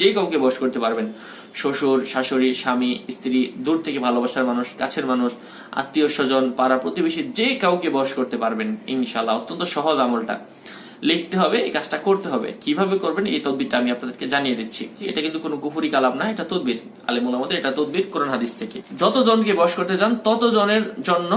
যে কাউকে বশ করতে পারবেন। শ্বশুর, শাশুড়ি, স্বামী, স্ত্রী, দূর থেকে ভালোবাসার মানুষ, কাছের মানুষ, আত্মীয় স্বজন, পাড়া প্রতিবেশী, যে কাউকে বশ করতে পারবেন ইনশাল্লাহ অত্যন্ত সহজ আমলটা। লিখতে হবে, এই কাজটা করতে হবে। কীভাবে করবেন, এই তদবিরটা আমি আপনাদেরকে জানিয়ে দিচ্ছি। এটা কিন্তু কোনো কুফুরি কালাম না, এটা তদবির। আলিমুল আমাদের এটা তদবির কোরআন হাদিস থেকে। যতজনকে বস করতে যান ততজনের জন্য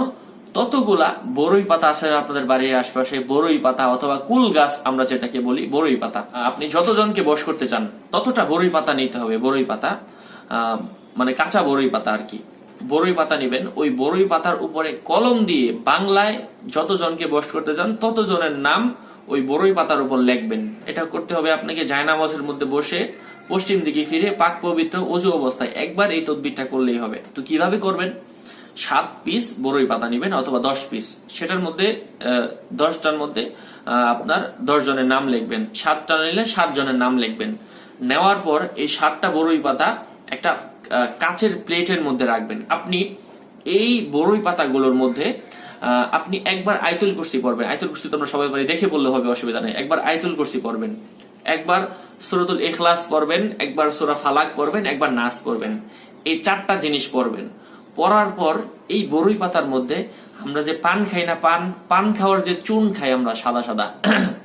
ততগুলা বড়ই পাতা আছে আপনাদের বাড়ির আশপাশে বড়ই পাতা অথবা কুল গাছ আমরা যেটাকে বলি বড়ই পাতা। আপনি যতজনকে বস করতে চান, ততটা বড়ই পাতা নিতে হবে বড়ই পাতা। মানে কাঁচা বড়ই পাতা আর কি। বড়ই পাতা নিবেন। ওই বড়ই পাতার উপরে কলম দিয়ে বাংলায় যতজনকে বস করতে চান, ততজনের নাম ওই বড়ই পাতার উপর লেখবেন। এটা করতে হবে আপনাকে জায়নামাজের মধ্যে বসে পশ্চিম দিকে ফিরে পাক পবিত্র অজু অবস্থায় একবার এই তদবিরটা করলেই হবে। তো কীভাবে করবেন? সাত পিস বড়ই পাতা নিবেন অথবা দশ পিস সেটার মধ্যে দশটার মধ্যে আপনার দশ জনের নাম লিখবেন। সাতটা নিলে সাত জনের নাম লিখবেন। নেওয়ার পর এই সাতটা বড়ই পাতা একটা কাচের প্লেটের মধ্যে রাখবেন। আপনি এই বড়ই পাতাগুলোর মধ্যে আপনি একবার আয়তুল কুস্তি পড়বেন। আয়তুল কুস্তি তোমরা সবাই পারি, দেখে বললে হবে, অসুবিধা নেই। একবার আয়তুল কুস্তি পড়বেন। একবার সুরতুল এখলাস পড়বেন, একবার সুরা ফালাক পড়বেন, একবার নাচ পড়বেন। এই চারটা জিনিস পড়বেন। পড়ার পর এই বড়ই পাতার মধ্যে আমরা যে পান খাই না, পান পান খাওয়ার যে চুন খাই আমরা সাদা সাদা,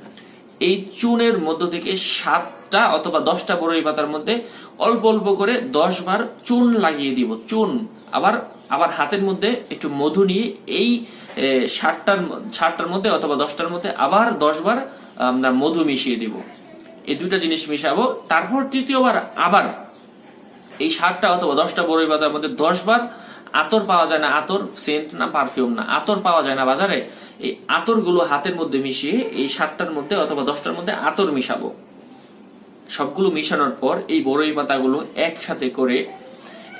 এই চুনের মধ্য থেকে সাতটা অথবা দশটা বড়ই পাতার মধ্যে অল্প অল্প করে দশ বার চুন লাগিয়ে দিব, চুন। আবার আবার হাতের মধ্যে একটু মধু নিয়ে এই ষাটটার ষাটটার মধ্যে অথবা দশটার মধ্যে আবার দশ বার, আমরা মধু মিশিয়ে দিব। এই দুইটা জিনিস মিশাবো। তারপর তৃতীয়বার আবার এই সাতটা অথবা দশটা বড়ই পাতার মধ্যে দশ বার আতর পাওয়া যায় না, আতর, সেন্ট না পারফিউম না, আতর পাওয়া যায় না বাজারে, এই আতরগুলো হাতের মধ্যে মিশিয়ে এই সাতটার মধ্যে অথবা দশটার মধ্যে আতর মিশাবো। সবগুলো মিশানোর পর এই বড়ই পাতাগুলো একসাথে করে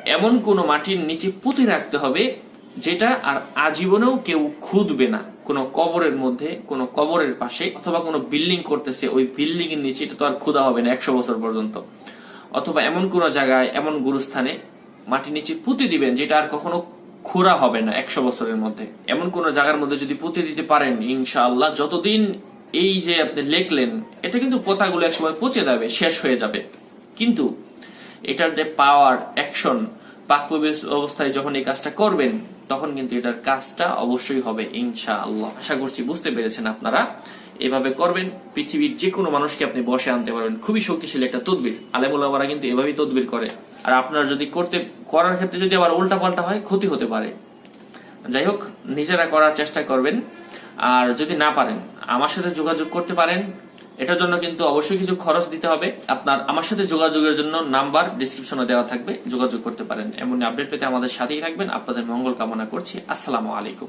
এমন কোনো মাটির নিচে পুঁতে রাখতে হবে যেটা আর আজীবনেও কেউ খুঁজবে না। কোনো কবরের মধ্যে, কোনো কবরের পাশে অথবা কোনো বিল্ডিং করতেছে, ওই বিল্ডিং এর নিচে তো আর খুদা হবে না একশো বছর পর্যন্ত। অথবা এমন কোন জায়গায়, এমন গুরুস্থানে মাটির নিচে পুঁতে দিবেন, যেটা আর কখনো খোঁড়া হবে না একশো বছরের মধ্যে। এমন কোন জায়গার মধ্যে যদি পুঁতে দিতে পারেন, ইনশাআল্লাহ, যতদিন এই যে আপনি লেখলেন, এটা কিন্তু পোতাগুলো একসময় পচে যাবে, শেষ হয়ে যাবে। কিন্তু এটার যে পাওয়ার অ্যাকশন পাক অবস্থায় যখন এই কাজটা করবেন, তখন কিন্তু এটার কাজটা অবশ্যই হবে, ইনশাআল্লাহ। আশা করছি বুঝতে পেরেছেন আপনারা। এভাবে করবেন, পৃথিবীর যে কোনো মানুষকে আপনি বসে আনতে পারবেন। খুবই শক্তিশালী একটা তদবির। আলেমুল্লামারা কিন্তু এভাবেই তদবির করে। আর আপনার যদি করতে, করার ক্ষেত্রে যদি আবার উল্টা পাল্টা হয়, ক্ষতি হতে পারে। যাই হোক, নিজেরা করার চেষ্টা করবেন। আর যদি না পারেন, আমার সাথে যোগাযোগ করতে পারেন। এটার জন্য কিন্তু অবশ্যই কিছু খরচ দিতে হবে। আপনার, আমার সাথে যোগাযোগের জন্য নাম্বার ডিসক্রিপশনে দেওয়া থাকবে। যোগাযোগ করতে পারেন। এমন আপডেট পেতে আমাদের সাথেই থাকবেন। আপনাদের মঙ্গল কামনা করছি। আসসালামু আলাইকুম।